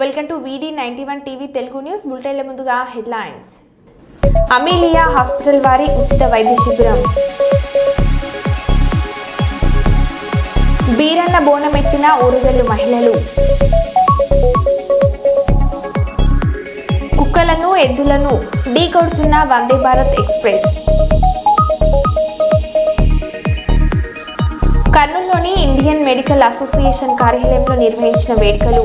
Welcome to VD ninety one TV Telugu news బులెటిన్ల ముందుగా headlines. Amelia hospital వారి ఉచిత వైద్య శిబిరం. బీరన్న బోనమెత్తిన ఊరుగల్లు మహిళలు. కుక్కలను ఎద్దులను ఢీకొడుతున్న వందే భారత్ ఎక్స్ప్రెస్. కర్నూలులోని ఇండియన్ మెడికల్ అసోసియేషన్ కార్యాలయంలో నిర్వహించిన వేడుకలు.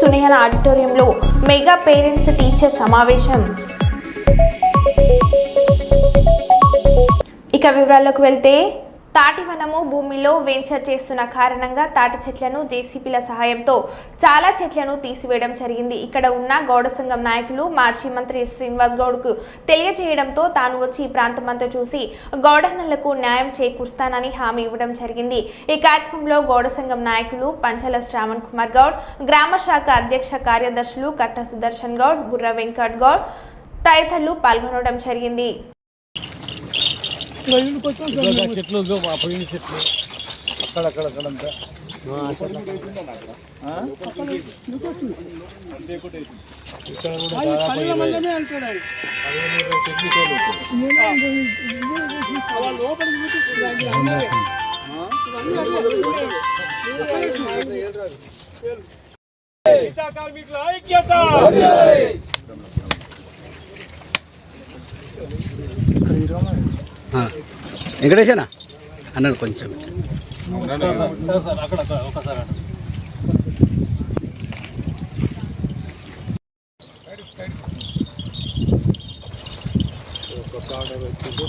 సునయన ఆడిటోరియంలో మెగా పేరెంట్స్ టీచర్ సమావేశం. ఇక వివరాల్లోకి వెళ్తే తాటివనము భూమిలో వెంచర్ చేస్తున్న కారణంగా తాటి చెట్లను జేసీబీల సహాయంతో చాలా చెట్లను తీసివేయడం జరిగింది. ఇక్కడ ఉన్న గౌడ సంఘం నాయకులు మాజీ మంత్రి శ్రీనివాస్ గౌడ్కు తెలియజేయడంతో తాను వచ్చి ఈ ప్రాంతమంతా చూసి గౌడన్నలకు న్యాయం చేకూరుస్తానని హామీ ఇవ్వడం జరిగింది. ఈ కార్యక్రమంలో గౌడ సంఘం నాయకులు పంచల శ్రావణ్ కుమార్ గౌడ్ గ్రామ శాఖ అధ్యక్ష కార్యదర్శులు కట్ట సుదర్శన్ గౌడ్ బుర్ర వెంకట్ గౌడ్ తదితరులు పాల్గొనడం జరిగింది. చెట్లు పోయిన చెట్లు. అక్కడ అక్కడ అక్కడంతా? ఇక్కడ కూడా ఇరవై చెట్లు తోలు. వెంకటేశనా అన్నాడు కొంచెం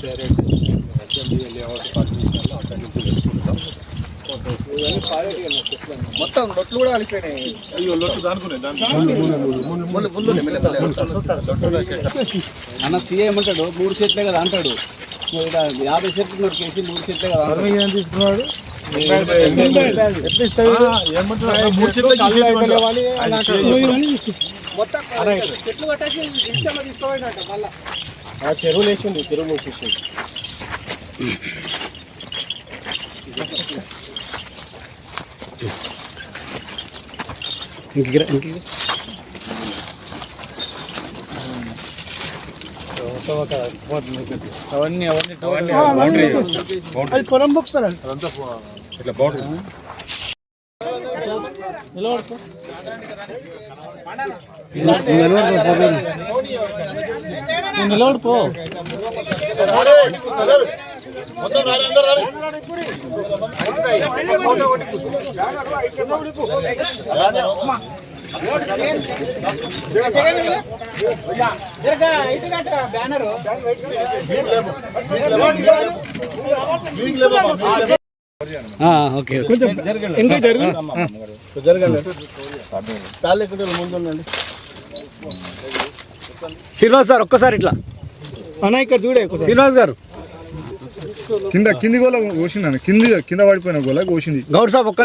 డైరెక్ట్ అసెంబ్లీ లేఅవుట్ అక్కడి నుంచి తెచ్చుకుంటాం మొత్తం లొట్లు కూడా కలిపినాయి అయ్యో లొట్లు అన్న సీఏ ఏమంటాడు మూడు చెట్లే కదా అంటాడు యాభై చెట్లు నోటి కేసి మూడు చెట్లే కదా. ఏం తీసుకున్నాడు? చెట్లు కట్టేసి ఇష్టంలో తీసుకోవాలంట మళ్ళా. ఆ చెరువులు వేసింది చెరువు మూసేసింది. ఇంక ఇంక అవన్నీ అవన్నీ పొలం బుక్స్ అదంతా ఇట్లా బౌండరీ నిలబడుకో. నువ్వు నిలబడుకో, ఓకే ఓకే. ఇంకా తాళ్ళు ఎక్కడ శ్రీనివాస్ సార్ ఒక్కసారి ఇట్లా. అన్న ఇక్కడ చూడే శ్రీనివాస్ గారు. కింద కింది గోల కోసింది కింది కింద పడిపోయిన గోల కోసింది గౌడ్ సాబ్ ఒక్క.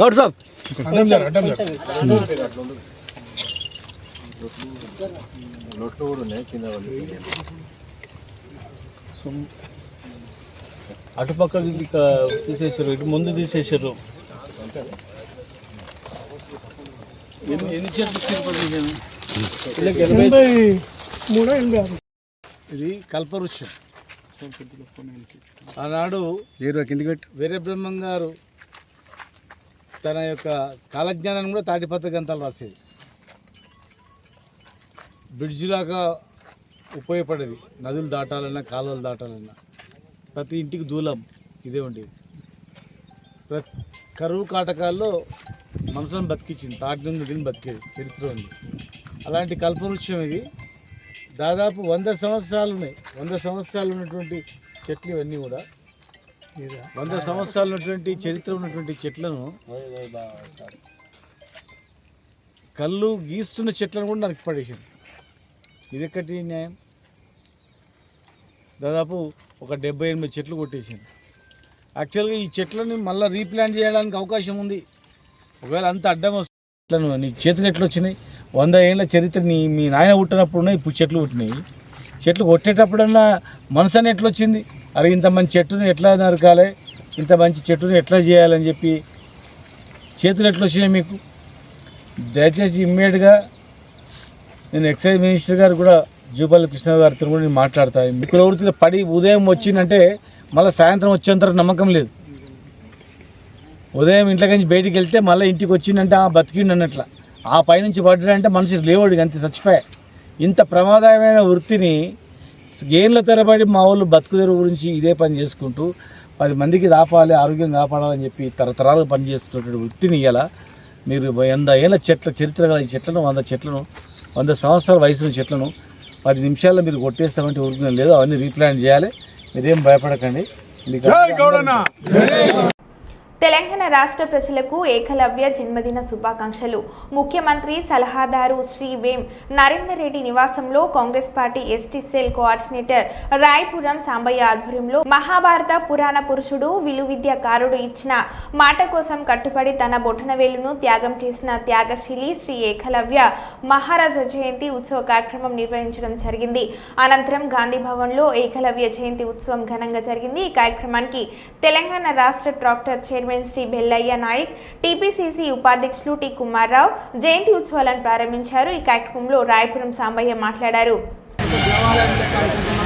గౌడ్ సాబ్. అటుపక్క తీసేసారు ఇటు ముందు తీసేసారు. ఇది కల్పవృక్షం. ఆనాడు వీర బ్రహ్మం గారు తన యొక్క కాలజ్ఞానాన్ని కూడా తాటిపత్ర గ్రంథాలు రాసేది. బ్రిడ్జ్ లాగా ఉపయోగపడేది. నదులు దాటాలన్నా కాలువలు దాటాలన్నా. ప్రతి ఇంటికి దూలం ఇదే ఉండేది. ప్రతి కరువు కాటకాల్లో మనసులను బతికించింది తాటి నుండి బతికేది. చరిత్ర ఉంది. అలాంటి కల్పవృక్షం ఇది. దాదాపు వంద సంవత్సరాలు ఉన్నాయి వంద సంవత్సరాలు ఉన్నటువంటి చెట్లు ఇవన్నీ కూడా. వంద సంవత్సరాలు ఉన్నటువంటి చరిత్ర ఉన్నటువంటి చెట్లను కళ్ళు గీస్తున్న చెట్లను కూడా నరికి పడేసింది. ఇది ఎక్కటి న్యాయం? దాదాపు ఒక డెబ్బై ఎనిమిది చెట్లు కొట్టేసింది. యాక్చువల్గా ఈ చెట్లను మళ్ళీ రీప్లాంట్ చేయడానికి అవకాశం ఉంది. ఒకవేళ అంత అడ్డం వస్తే నీ చేతులు ఎట్లా వచ్చినాయి వంద ఏళ్ళ చరిత్రని మీ నాయన పుట్టినప్పుడు ఇప్పుడు చెట్లు పుట్టినాయి. చెట్లు కొట్టేటప్పుడన్నా మనసు అని ఎట్లా వచ్చింది అరే ఇంత మంచి చెట్టును ఎట్లా నరకాలి? ఇంత మంచి చెట్టును ఎట్లా చేయాలని చెప్పి చేతులు ఎట్లా వచ్చినాయి మీకు? దయచేసి ఇమ్మీడియట్గా నేను ఎక్సైజ్ మినిస్టర్ గారు కూడా జూపల్లి కృష్ణ గారితో కూడా నేను మాట్లాడతాను మీకు ప్రవృత్తిలో పడి ఉదయం వచ్చిందంటే మళ్ళీ సాయంత్రం వచ్చేంత నమ్మకం లేదు. ఉదయం ఇంట్లో నుంచి బయటికి వెళ్తే మళ్ళీ ఇంటికి వచ్చిందంటే ఆ బతికిండు అన్నట్లా. ఆ పైనుంచి పడ్డాడంటే మనిషి లేవడు అంతే చచ్చిపోయా. ఇంత ప్రమాదమైన వృత్తిని గేన్ల తెరబడి మా వాళ్ళు బతుకుదెరువు గురించి ఇదే పని చేసుకుంటూ పది మందికి దాపాలి ఆరోగ్యం కాపాడాలని చెప్పి తరతరాలు పనిచేస్తున్నటువంటి వృత్తిని ఇయ్యాల. మీరు వంద ఏళ్ళ చెట్ల చరిత్ర గల ఈ చెట్లను వంద చెట్లను వంద సంవత్సరాల వయసున్న చెట్లను పది నిమిషాల్లో మీరు కొట్టేస్తామంటే ఊరుకునే లేదు. అవన్నీ రీప్లాన్ చేయాలి. మీరేం భయపడకండి. తెలంగాణ రాష్ట్ర ప్రజలకు ఏకలవ్య జన్మదిన శుభాకాంక్షలు. ముఖ్యమంత్రి సలహాదారు శ్రీ వేం నరేందర్ రెడ్డి నివాసంలో Congress party ST cell coordinator Rayapuram Sambaiah ఆధ్వర్యంలో మహాభారత పురాణ పురుషుడు విలువిద్యాకారుడు ఇచ్చిన మాట కోసం కట్టుబడి తన బొటనవేలును త్యాగం చేసిన త్యాగశీలి శ్రీ ఏకలవ్య మహారాజా జయంతి ఉత్సవ కార్యక్రమం నిర్వహించడం జరిగింది. అనంతరం గాంధీ భవన్లో ఏకలవ్య జయంతి ఉత్సవం ఘనంగా జరిగింది. ఈ కార్యక్రమానికి తెలంగాణ రాష్ట్ర tractor chairman Shri Bellaiah Naik TPCC ఉపాధ్యక్షులు టి కుమార్రావు జయంతి ఉత్సవాలను ప్రారంభించారు. ఈ కార్యక్రమంలో రాయపురం సాంబయ్య మాట్లాడారు.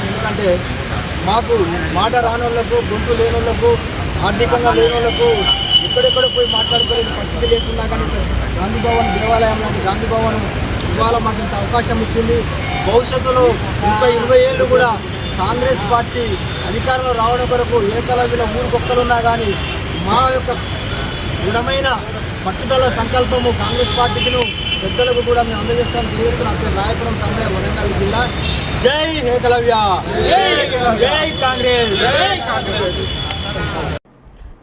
ఎందుకంటే మాకు మాట రాని వాళ్ళకు లేనోళ్ళకు లేని వాళ్ళకు ఆర్థికంగా లేని వాళ్ళకు ఎక్కడెక్కడ పోయి మాట్లాడుకోలేని పరిస్థితి లేకుండా కానీ గాంధీ భవన్ దేవాలయం లాంటి గాంధీ భవన్ ఇవాళ మాకు ఇంత అవకాశం ఇచ్చింది. భవిష్యత్తులో ఇంకా ఇరవై ఏళ్ళు కూడా కాంగ్రెస్ పార్టీ అధికారంలో రావడం కొరకు ఏకలవ్యుల మూడు కుక్కలున్నా కానీ మా యొక్క దృఢమైన పట్టుదల సంకల్పము కాంగ్రెస్ పార్టీకిను పెద్దలకు కూడా మేము అందజేస్తాం తెలియజేస్తున్నాం పేరు రాయపురం సమయ వరంగల్ జిల్లా. జై ఏకలవ్య జై కాంగ్రెస్!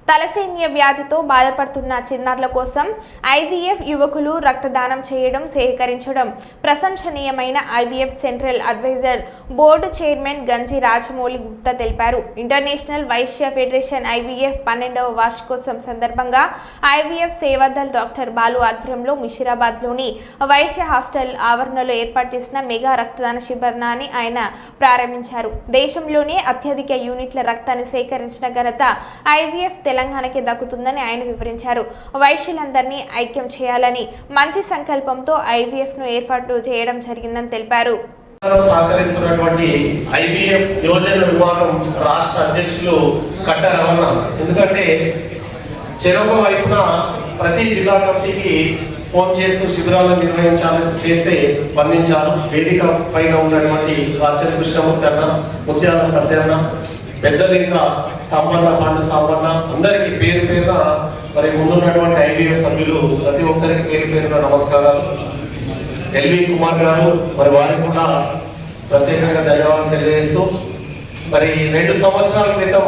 తలసేమియా వ్యాధితో బాధపడుతున్న చిన్నారుల కోసం ఐవీఎఫ్ యువకులు రక్తదానం చేయడం సేకరించడం. ప్రశంసనీయమైన IVF central advisor board chairman Ganji Rajamouli Gupta తెలిపారు. ఇంటర్నేషనల్ వైశ్య ఫెడరేషన్ ఐవీఎఫ్ పన్నెండవ వార్షికోత్సవం సందర్భంగా ఐవీఎఫ్ సేవాదల్ డాక్టర్ బాలు ఆధ్వర్యంలో ముషిరాబాద్లోని వైశ్య హాస్టల్ ఆవరణలో ఏర్పాటు చేసిన మెగా రక్తదాన శిబిరాన్ని ఆయన ప్రారంభించారు. దేశంలోనే అత్యధిక యూనిట్ల రక్తాన్ని సేకరించిన ఘనత ఐవీఎఫ్ తెలంగాణకి దక్కుతుందని ఆయన వివరించారు. వైశ్యులందరినీ ఐక్యం చేయాలని మంచి సంకల్పంతో ఐవీఎఫ్ను ఏర్పాటు చేయడం జరిగిందని తెలిపారు. సహకరిస్తున్నటువంటి ఐబిఎఫ్ యువజన విభాగం రాష్ట్ర అధ్యక్షులు కట్ట రమణ ఎందుకంటే చెరొక వైపున ప్రతి జిల్లా కమిటీకి ఫోన్ చేస్తూ శిబిరాలను నిర్వహించాలని చేస్తే స్పందించారు. వేదిక పైన ఉన్నటువంటి రాజ్య కృష్ణమూర్తి అన్న ముత్యాల సత్యన్న పెద్దలు ఇంకా సంపన్న పండు సంపన్న అందరికీ పేరు పేరున మరి ముందున్నటువంటి ఐబిఎఫ్ సభ్యులు ప్రతి ఒక్కరికి పేరు పేరున నమస్కారాలు. ఎల్వి కుమార్ గారు మరి వారికి కూడా ప్రత్యేకంగా ధన్యవాదాలు తెలియజేస్తూ మరి రెండు సంవత్సరాల క్రితం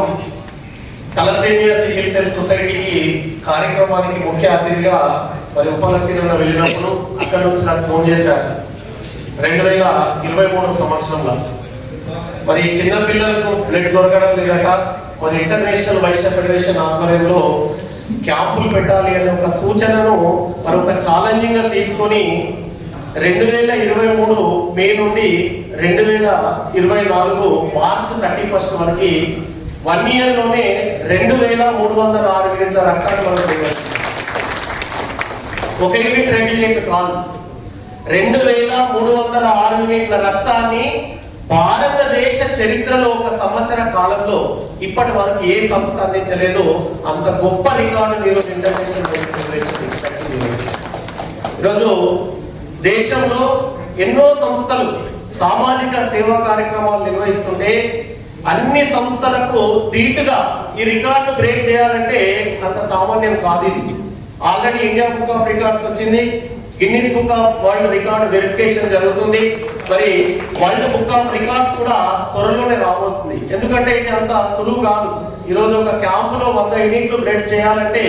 తలసేమియా సికిల్ సెల్ సొసైటీకి కార్యక్రమానికి ముఖ్య అతిథిగా మరి ఉపలసీన వెళ్ళినప్పుడు అక్కడ నుంచి నాకు ఫోన్ చేశారు. రెండు వేల ఇరవై మూడు సంవత్సరంలో. మరి చిన్న పిల్లలకు బ్లడ్ దొరకడం లేదట. మరి ఇంటర్నేషనల్ వైశ్య ఫెడరేషన్ ఆధ్వర్యంలో క్యాంపులు పెట్టాలి అనే ఒక సూచనను మరి ఒక ఛాలెంజింగ్గా తీసుకొని రెండు వేల ఇరవై మూడు మే నుండి రెండు వేల ఇరవై నాలుగు మార్చ్ థర్టీ ఫస్ట్ వరకు వన్ ఇయర్లోనే రెండు వేల మూడు వందల ఆరు యూనిట్ల రక్తాన్ని మనం ఒక యూనిట్ రెండు యూనిట్ కాదు. రెండు వేల మూడు వందల ఆరు యూనిట్ల రక్తాన్ని భారతదేశ చరిత్రలో ఒక సంవత్సర కాలంలో ఇప్పటి వరకు ఏ సంస్థ అందించలేదు అంత గొప్ప రికార్డు మీరు ఇంటర్నేషనల్ ఈరోజు దేశంలో ఎన్నో సంస్థలు సామాజిక సేవా కార్యక్రమాలు నిర్వహిస్తుంటే అన్ని సంస్థలకు ధీటుగా ఈ రికార్డు బ్రేక్ చేయాలంటే అంత సామాన్యం కాదు ఇది. Already India Book of Records వచ్చింది. Guinness Book of World Record verification జరుగుతుంది. మరి వరల్డ్ బుక్ ఆఫ్ రికార్డ్స్ కూడా త్వరలోనే రాబోతుంది. ఎందుకంటే ఇది అంత సులువు కాదు. ఈరోజు ఒక క్యాంపులో వంద యూనిట్లు బ్లడ్ చేయాలంటే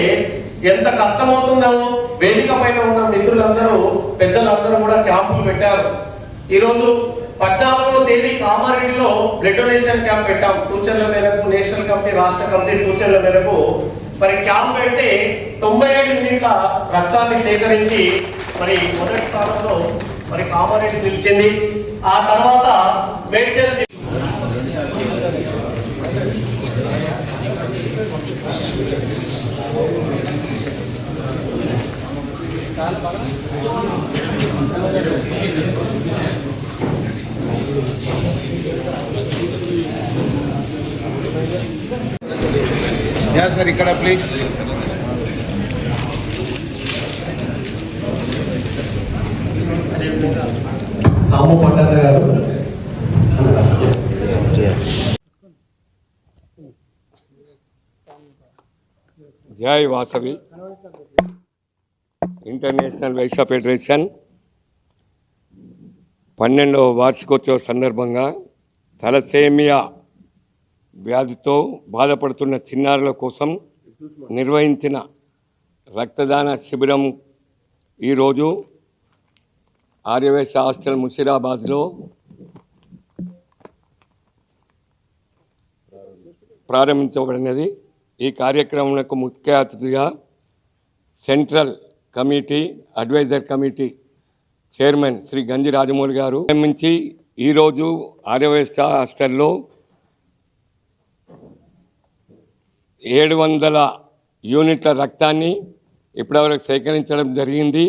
ఎంత కష్టమవుతుందో వేదిక పైన ఉన్న మిత్రులందరూ పెద్దలందరూ కూడా క్యాంపులు పెట్టారు. ఈరోజు రోజు పద్నాలుగో తేదీ కామారెడ్డిలో బ్లడ్ డొనేషన్ క్యాంప్ పెట్టాం. సూచనల మేరకు నేషనల్ కమిటీ రాష్ట్ర కమిటీ సూచనల మేరకు. మరి క్యాంప్ పెడితే తొంభై ఏడు యూనిట్ల రక్తాన్ని సేకరించి మరి మొదటి స్థానంలో మరి కామారెడ్డి నిలిచింది. ఆ తర్వాత మేడ్చల్ సార్ ఇక్కడ ప్లీజ్ సాము పట్టణ గారు. జై వాసవి. ఇంటర్నేషనల్ వైశ్య ఫెడరేషన్ పన్నెండవ వార్షికోత్సవ సందర్భంగా తలసేమియా వ్యాధితో బాధపడుతున్న చిన్నారుల కోసం నిర్వహించిన రక్తదాన శిబిరం ఈరోజు ఆర్యవేశ హాస్టల్ ముషిరాబాద్లో ప్రారంభించబడినది. ఈ కార్యక్రమంలో ముఖ్య అతిథిగా central committee advisor committee chairman Shri Ganji Rajamouli garu ప్రారంభించి ఈరోజు ఆర్యవేశ హాస్టల్లో ఏడు వందల యూనిట్ల రక్తాన్ని ఇప్పటివరకు సేకరించడం జరిగింది.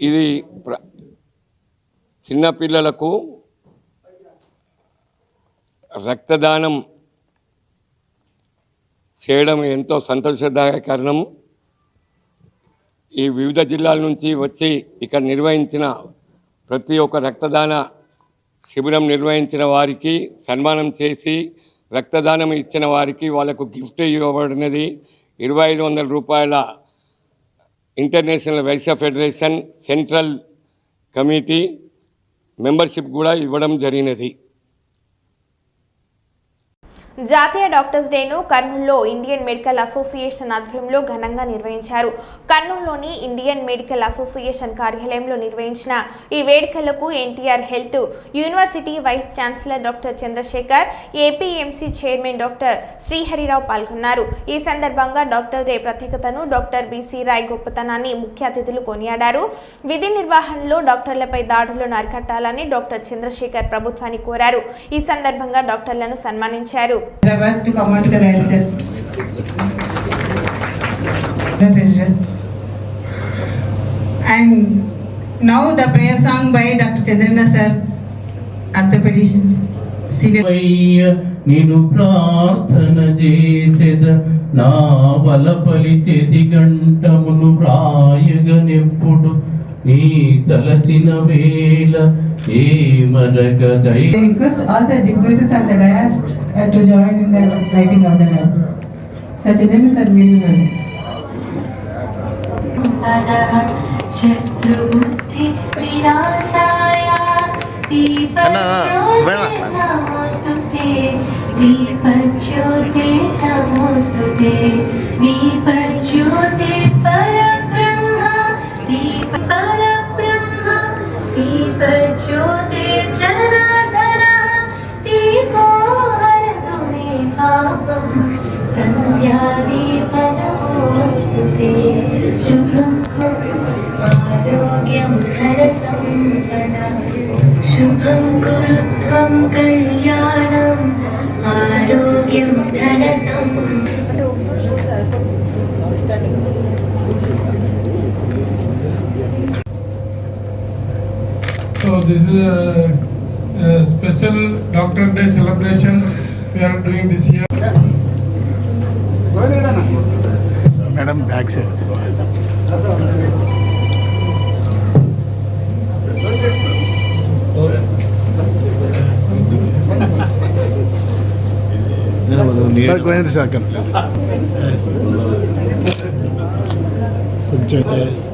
ఇది ప్ర చిన్నపిల్లలకు రక్తదానం చేయడం ఎంతో సంతోషదాయక కారణం ఈ వివిధ జిల్లాల నుంచి వచ్చి ఇక్కడ నిర్వహించిన ప్రతి ఒక్క రక్తదాన శిబిరం నిర్వహించిన వారికి సన్మానం చేసి రక్తదానం ఇచ్చిన వారికి వాళ్ళకు గిఫ్ట్ ఇవ్వబడినది. ఇరవై ఐదు వందల రూపాయల international Vysya federation central committee membership కూడా ఇవ్వడం జరిగినది. జాతీయ డాక్టర్స్ డేను కర్నూల్లో ఇండియన్ మెడికల్ అసోసియేషన్ ఆధ్వర్యంలో ఘనంగా నిర్వహించారు. కర్నూలులోని ఇండియన్ మెడికల్ అసోసియేషన్ కార్యాలయంలో నిర్వహించిన ఈ వేడుకలకు NTR health university vice chancellor doctor Chandrasekhar APMC chairman doctor Srihari Rao పాల్గొన్నారు. ఈ సందర్భంగా డాక్టర్ డే ప్రత్యేకతను డాక్టర్ బీసీ రాయ్ గొప్పతనాన్ని ముఖ్య అతిథులు కొనియాడారు. విధి నిర్వహణలో డాక్టర్లపై దాడులను అరికట్టాలని డాక్టర్ చంద్రశేఖర్ ప్రభుత్వాన్ని కోరారు. ఈ సందర్భంగా డాక్టర్లను సన్మానించారు. The sir. The treasurer. And now the prayer song by Dr. Chandrana sir, senior. అయ్య నేను ప్రార్థన చేసేద నా బలపలి చేతి గంటమును వ్రాయగనెప్పుడు నీ తలచిన వేళ They request all the dignitaries and the dais uh, to join in the lighting of the lamp. Such a are meaningful. ोते चरा देवाहरतु मे पापं सन्ध्यादेव शुभं कुरु आरोग्यं धनसम्पदा शुभं कुरुत्वं कल्याणम् आरोग्यं धन So this is a, a special Doctor Day celebration we are doing this year. Madam, back. Sir, sir ahead, Shakir. Yes. yes.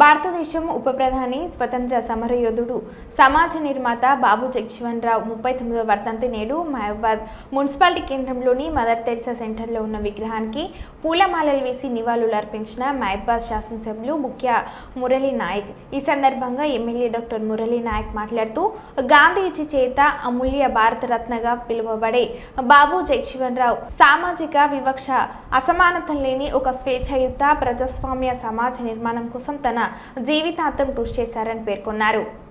భారతదేశం ఉప ప్రధాని స్వతంత్ర సమరయోధుడు సమాజ నిర్మాత బాబు జగజీవన్ రావు ముప్పై తొమ్మిదవ వర్ధంతి నేడు మహబాద్ మున్సిపాలిటీ కేంద్రంలోని మదర్ తెరిసా సెంటర్లో ఉన్న విగ్రహానికి పూలమాలలు వేసి నివాళులు అర్పించిన మహబాద్ శాసనసభ్యులు ముఖ్య మురళీ నాయక్. ఈ సందర్భంగా ఎమ్మెల్యే డాక్టర్ మురళీ నాయక్ మాట్లాడుతూ గాంధీజీ చేత అమూల్య భారతరత్నగా పిలువబడే బాబు జగజీవన్ రావు సామాజిక వివక్ష అసమానత లేని ఒక స్వేచ్ఛాయుత ప్రజాస్వామ్య సమాజ నిర్మాణం కోసం తన జీవితాంతం కృషి చేశారని పేర్కొన్నారు.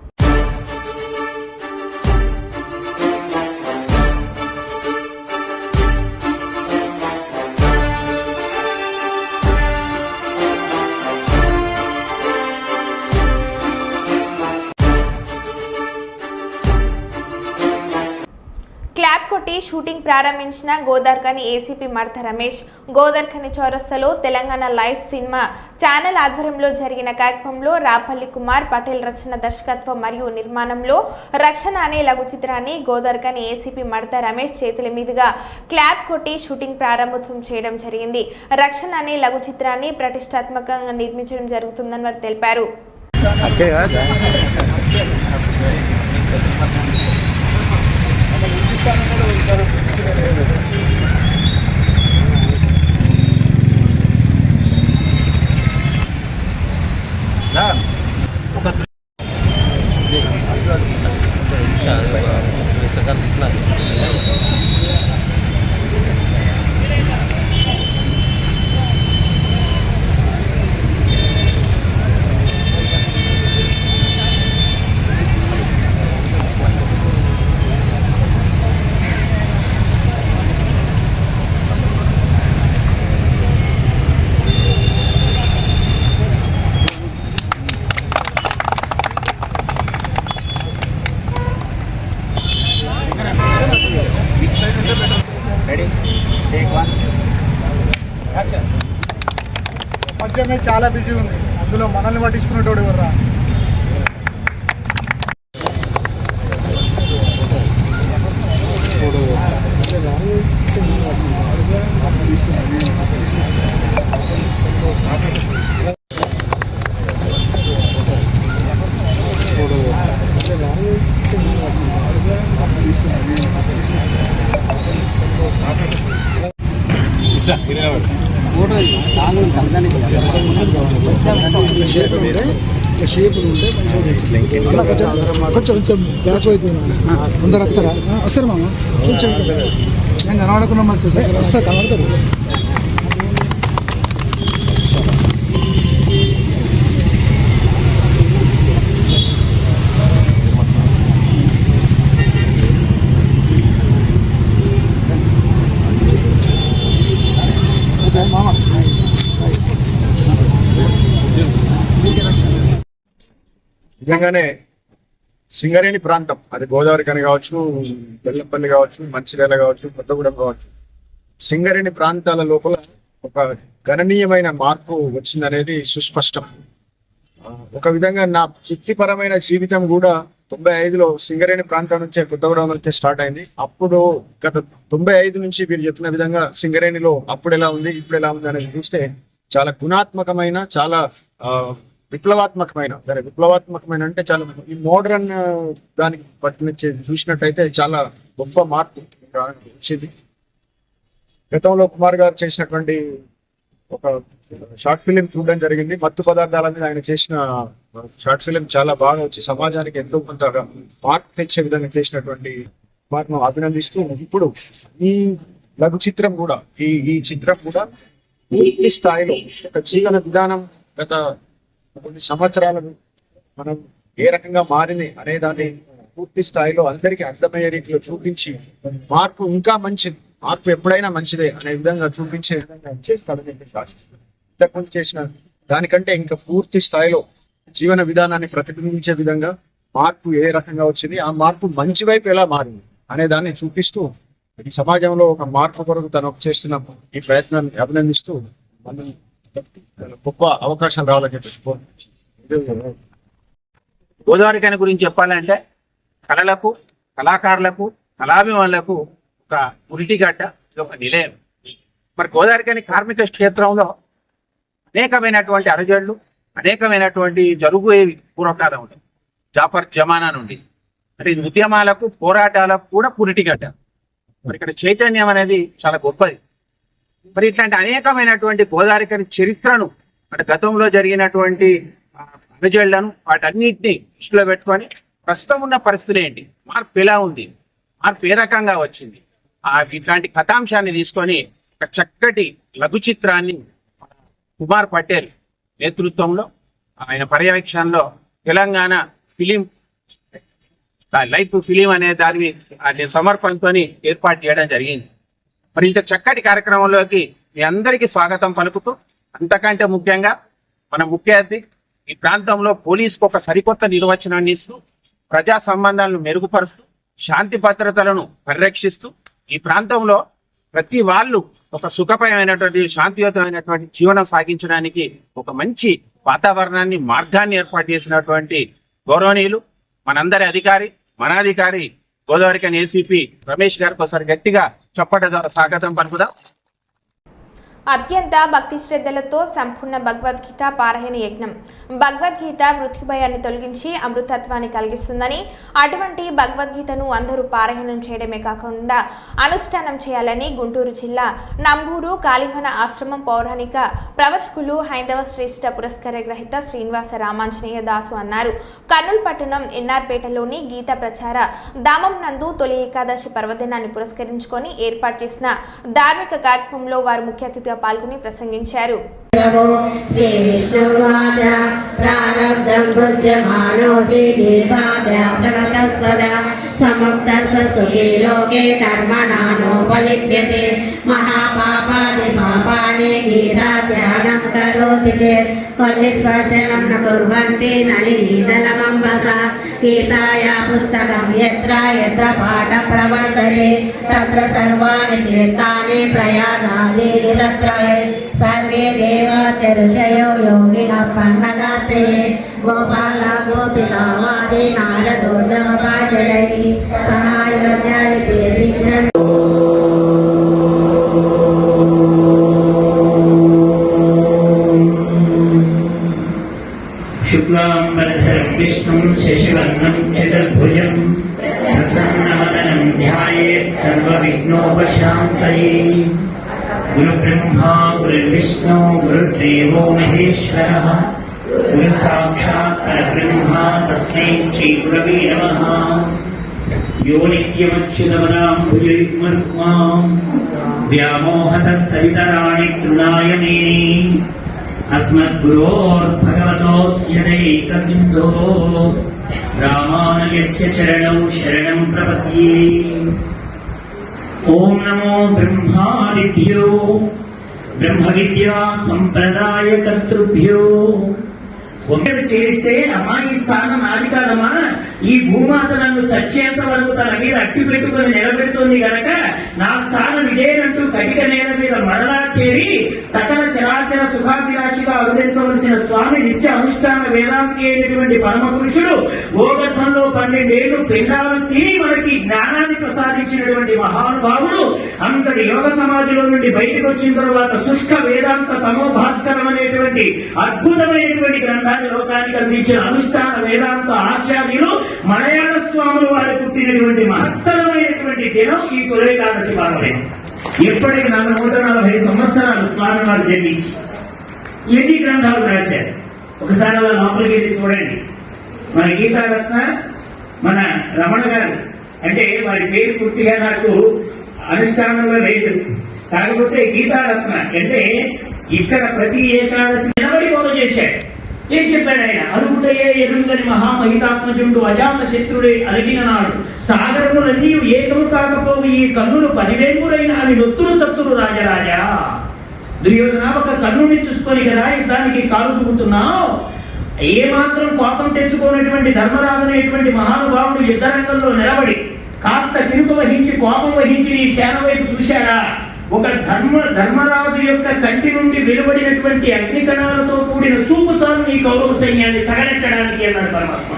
కొట్టి షూటింగ్ ప్రారంభించిన గోదార్కని ఏసీపీ మడత రమేష్ గోదార్కని చౌరస్తాలో తెలంగాణ లైవ్ సినిమా ఛానల్ ఆధ్వర్యంలో జరిగిన కార్యక్రమంలో రాపల్లి కుమార్ పటేల్ రచన దర్శకత్వం మరియు నిర్మాణంలో రక్షణ అనే లఘు చిత్రాన్ని గోదార్కని ఏసీపీ మడత రమేష్ చేతుల మీదుగా క్లాప్ కొట్టి షూటింగ్ ప్రారంభోత్సవం చేయడం జరిగింది. రక్షణ అనే లఘు చిత్రాన్ని ప్రతిష్టాత్మకంగా నిర్మించడం జరుగుతుందని వారు తెలిపారు. మధ్యమే చాలా బిజీ ఉంది. అందులో మనల్ని పట్టించుకునేటోడు ఎవర్రా? కొంచెం కొంచెం బ్యాచ్ అవుతుంది అందరు వస్తారా వస్తారు మామ కొంచెం నేను కనబడకుండా వస్తారు కనబడతారు మామ నిజంగానే సింగరేణి ప్రాంతం. అది గోదావరి కని కావచ్చు బెల్లంపల్లి కావచ్చు మంచిర్యాల కావచ్చు కొత్తగూడెం కావచ్చు. సింగరేణి ప్రాంతాల లోపల ఒక గణనీయమైన మార్పు వచ్చిందనేది సుస్పష్టం. ఒక విధంగా నా వృత్తిపరమైన జీవితం కూడా తొంభై ఐదులో సింగరేణి ప్రాంతం నుంచే కొత్తగూడెం నుంచే స్టార్ట్ అయింది. అప్పుడు గత తొంభై ఐదు నుంచి మీరు చెప్పిన విధంగా సింగరేణిలో అప్పుడు ఎలా ఉంది ఇప్పుడు ఎలా ఉంది అనేది చూస్తే చాలా గుణాత్మకమైన చాలా ఆ, విప్లవాత్మకమైన సరే విప్లవాత్మకమైన అంటే చాలా ఈ మోడర్న్ దానికి పట్టిన చూసినట్టయితే చాలా గొప్ప మార్పు వచ్చింది. గతంలో కుమార్ గారు చేసినటువంటి ఒక షార్ట్ ఫిలిం చూడడం జరిగింది. మత్తు పదార్థాల మీద ఆయన చేసిన షార్ట్ ఫిలిం చాలా బాగా వచ్చి సమాజానికి ఎంతో కొంత మార్పు తెచ్చే విధంగా చేసినటువంటి వారిని అభినందిస్తూ ఇప్పుడు ఈ లఘు చిత్రం కూడా ఈ ఈ చిత్రం కూడా ఈ స్థాయిలో ఒక జీవన విధానం గత కొన్ని సంవత్సరాలను మనం ఏ రకంగా మారింది అనే దాన్ని పూర్తి స్థాయిలో అందరికీ అర్థమయ్యే రీతిలో చూపించి మార్పు ఇంకా మంచిది మార్పు ఎప్పుడైనా మంచిదే అనే విధంగా చూపించే విధంగా చేస్తాడని చెప్పేసి ఆశిస్తున్నాను. ఇంతకుముందు చేసిన దానికంటే ఇంకా పూర్తి స్థాయిలో జీవన విధానాన్ని ప్రతిబింబించే విధంగా మార్పు ఏ రకంగా వచ్చింది ఆ మార్పు మంచి వైపు ఎలా మారింది అనే దాన్ని చూపిస్తూ ఈ సమాజంలో ఒక మార్పు కొరకు తను చేస్తున్న ఈ ప్రయత్నాన్ని అభినందిస్తూ మనం గొప్ప అవకాశాలు రావాలని చెప్పి గోదావరి కని గురించి చెప్పాలంటే కళలకు కళాకారులకు కళాభిమానులకు ఒక ఉరిటిగడ్డ ఇది ఒక నిలయం. మరి గోదావరి కని కార్మిక క్షేత్రంలో అనేకమైనటువంటి అరజడులు అనేకమైనటువంటి జరుగుయే పూర్వకాలం ఉంటాయి జాఫర్ జమానా నుండి. మరి ఇది ఉద్యమాలకు పోరాటాలకు కూడా పురిటిగడ్డ మరి ఇక్కడ చైతన్యం అనేది చాలా గొప్పది. మరి ఇట్లాంటి అనేకమైనటువంటి గోదావరికని చరిత్రను అంటే గతంలో జరిగినటువంటి ఆ, అలజడులను వాటన్నిటిని దృష్టిలో పెట్టుకొని ప్రస్తుతం ఉన్న పరిస్థితులు ఏంటి? మార్పు ఎలా ఉంది? మార్పు ఏ రకంగా వచ్చింది? ఆ ఇట్లాంటి కథాంశాన్ని తీసుకొని ఒక చక్కటి లఘు చిత్రాన్ని కుమార్ పటేల్ నేతృత్వంలో ఆయన పర్యవేక్షణలో తెలంగాణ ఫిలిం లైఫ్ ఫిలిం అనే దాని సమర్పణతో ఏర్పాటు చేయడం జరిగింది. మరి ఇంత చక్కటి కార్యక్రమంలోకి మీ అందరికీ స్వాగతం పలుకుతూ అంతకంటే ముఖ్యంగా మన ముఖ్య అతిథి ఈ ప్రాంతంలో పోలీసుకు ఒక సరికొత్త నిర్వచనాన్ని ఇస్తూ ప్రజా సంబంధాలను మెరుగుపరుస్తూ శాంతి భద్రతలను పరిరక్షిస్తూ ఈ ప్రాంతంలో ప్రతి వాళ్ళు ఒక సుఖమయమైనటువంటి శాంతియుతమైనటువంటి జీవనం సాగించడానికి ఒక మంచి వాతావరణాన్ని మార్గాన్ని ఏర్పాటు చేసినటువంటి గౌరవనీయులు మనందరి అధికారి మన గోదావరికి గోదావరికని ఏసీపీ రమేష్ గారికి ఒకసారి గట్టిగా చప్పట ద్వారా స్వాగతం పలుకుదాం. అత్యంత భక్తి శ్రద్ధలతో సంపూర్ణ భగవద్గీత పారాయణ యజ్ఞం. భగవద్గీత మృత్యుభయాన్ని తొలగించి అమృతత్వాన్ని కలిగిస్తుందని అటువంటి భగవద్గీతను అందరూ పారాయణం చేయడమే కాకుండా అనుష్ఠానం చేయాలని గుంటూరు జిల్లా నంబూరు కాళీవన ఆశ్రమం పౌరాణిక ప్రవచకులు హైందవ శ్రేష్ఠ పురస్కార గ్రహీత శ్రీనివాస రామాంజనేయ దాసు అన్నారు. కర్నూలు పట్టణం ఎన్ఆర్పేటలోని గీత ప్రచార దామం నందు తొలి ఏకాదశి పర్వదినాన్ని పురస్కరించుకొని ఏర్పాటు చేసిన ధార్మిక కార్యక్రమంలో వారు ముఖ్య అతిథిగా పాల్గొని ప్రసంగించారు. శ్రీ విష్ణువాచ ప్రారబ్ధం భుజ్యమానో జీవేశాభ్యాసగత సదా సమస్త సుఖీ లోకే కర్మణానోపలిప్యతే మహాపాపాది పాపాణి గీతా ధ్యానం కరోతి చేత్ క్వచి స్పర్శనం న కుర్వంతి నలినీదలమంబస గీతాయా పుస్తకం యత్ర యత్ర పాఠ ప్రవర్తతే తత్ర సర్వాణి తీర్థాని ప్రయాగాదీని తత్ర సర్వే దేవాచ ఋషయో యోగిన शुक्लाम्बरधरं विष्णुं शशिवर्णं चतुर्भुजं प्रसन्नवदनं ध्यायेत् सर्वविघ्नोपशान्तये। गुरुब्रह्मा, गुरुर्विष्णु, गुरुर्देवो महेश्वरः। गुरुसाक्षात् परब्रह्मा तस्मै श्रीगुरवे नमः। यो नित्यमच्युतमनाम्बुजयुग्मरुक्माम्। व्यामोहतस्तरितराणि तृणाय अस्मद्गुरोर्भगवतोऽस्यदैकसिन्धो रामानुजस्य चरणौ शरणं प्रपद्ये ॐ नमो ब्रह्मादिभ्यो ब्रह्मविद्यासम्प्रदायकर्तृभ्यो సంప్రదాయ చేస్తే అమ్మా ఈ స్థానం నాది కాదమ్మా. ఈ భూమాత నన్ను చచ్చేంత వరకు తన మీద అట్టి పెట్టుకుని నిలబెడుతుంది గనక నా స్థానం ఇదేనంటూ కటిక నేల మీద మరలా చేరి సకల చరాచర సుఖాభిలాషిగా అవతరించవలసిన స్వామి నిత్య అనుష్ఠాన వేదాంతి అయినటువంటి పరమ పురుషుడు గోగర్భంలో పన్నెండేళ్ళు పిండాలు తిని మనకి జ్ఞానాన్ని ప్రసాదించినటువంటి మహానుభావుడు అంతటి యోగ సమాధిలో నుండి బయటకు వచ్చిన తర్వాత శుష్క వేదాంత తమో భాష అనేటువంటి అద్భుతమైనటువంటి గ్రంథాన్ని లోకానికి అందించిన అనుష్ఠాన వేదాంత ఆచార్యులు మలయాళ స్వాములు వారు పుట్టినటువంటి మహత్తరమైనటువంటి దినం ఈ కులవేకాదశి పర్వదినం ఎప్పటికి నన్ను నూట నలభై సంవత్సరాలు స్వామి వారు జన్మించి. ఎన్ని గ్రంథాలు రాశారు? ఒకసారి అలా లోపలికి వెళ్ళి చూడండి. మన గీతారత్న మన రమణ గారు అంటే వారి పేరు పూర్తిగా నాకు అనుష్ఠానంలో లేదు. కాకపోతే గీతారత్న అంటే ఇక్కడ ప్రతి ఏకాదశి నిలబడి బోధ చేశాడు. ఏం చెప్పాడు ఆయన? అరుగుటయే ఎదురుందని మహామహితాత్మజుడు అజాత శత్రుడే అలిగిన నాడు. సాగరములన్నీ ఏకము కాకపోవు ఈ కన్నులు పదివేములైన అని నొత్తులు చత్తులు రాజరాజా. దుర్యోధన ఒక కన్నుని చూసుకొని కదా యుద్ధానికి కాలు దుగుతున్నావు ఏ మాత్రం కోపం తెచ్చుకోనటువంటి ధర్మరాజనేటువంటి మహానుభావుడు యుద్ధరంగంలో నిలబడి కాస్త కినుక వహించి కోపం వహించి నీ సేన వైపు చూశాడా? ఒక ధర్మ ధర్మరాజు యొక్క కంటి నుండి వెలువడినటువంటి అగ్నికణాలతో కూడిన చూపు చాలు నీ కౌరవ సైన్యాన్ని తగలెట్టడానికి అన్నాడు పరమాత్మ.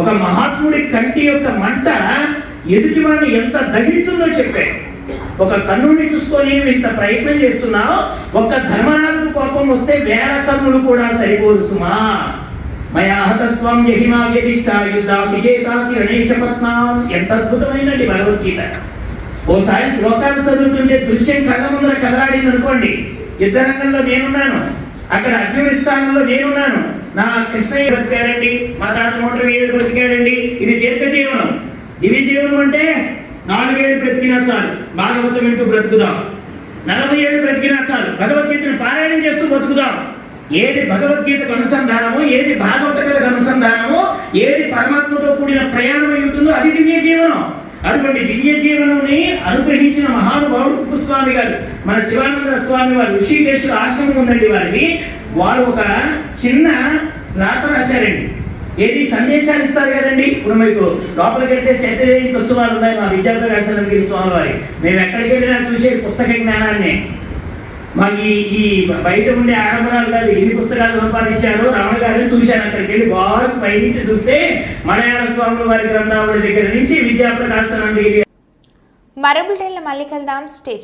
ఒక మహాత్ముడి కంటి యొక్క మంట ఎదుటి వాడిని ఎంత దహిస్తుందో చెప్పాడు. ఒక కన్నుని చూసుకొని ఇంత ప్రయత్నం చేస్తున్నావు ఒక్క ధర్మరాజుకు కోపం వస్తే వేల కన్నులు కూడా సరిపోదు సుమా. మయాహతస్వం యహిమా వ్యధిష్ట యుద్ధాసి చేతాసి గణేశపత్నాం ఎంత అద్భుతమైనది భగవద్గీత. ఓసారి శ్లోకాలు చదువుతుంటే దృశ్యం కళ్ళ ముందర కదలాడింది అనుకోండి. యుద్ధరంగంలో నేనున్నాను. అక్కడ అర్జునుడి స్థానంలో నేనున్నాను. నా కృష్ణయ్య బ్రతికాడండి మా తాత మోటార్ ఏడు బ్రతికాడండి. ఇది దీర్ఘ జీవనం. దివ్య జీవనం అంటే నాలుగేళ్ళు బ్రతికినా చాలు భాగవతం వింటూ బ్రతుకుదాం. నలభై ఏళ్ళు బ్రతికినా చాలు భగవద్గీతను పారాయణం చేస్తూ బతుకుదాం. ఏది భగవద్గీతకు అనుసంధానమో ఏది భాగవత కథకు అనుసంధానమో ఏది పరమాత్మతో కూడిన ప్రయాణం ఉంటుందో అది దివ్య జీవనం. అటువంటి దివ్య జీవనంని అనుగ్రహించిన మహానుభావుడు కుప్పస్వామి గారు. మన శివానంద స్వామి వారు ఋషికేశ్వర ఆశ్రమం ఉందండి వారికి వారు ఒక చిన్న రాత రాశారండి. ఏది సందేశాలు ఇస్తారు కదండి? ఇప్పుడు మీకు లోపలికి వెళ్తే శతదేవి ఉత్సవాలు ఉన్నాయి మా విద్యార్థి రాశారు స్వామి వారి. మేము ఎక్కడికి వెళ్ళినా చూసే పుస్తక జ్ఞానాన్ని. మరి ఈ బయట ఉండే ఆడంబరాలు కాదు ఎన్ని పుస్తకాలు సంపాదించారో రమణ గారిని చూశాను అక్కడికి వెళ్ళి. బాగా పైనుంచి చూస్తే మలయాళ స్వాముల వారి గ్రంథావళి దగ్గర నుంచి విద్యాప్రకాశానందగిరి మరో మళ్ళీ కలుద్దాం స్టేజ్.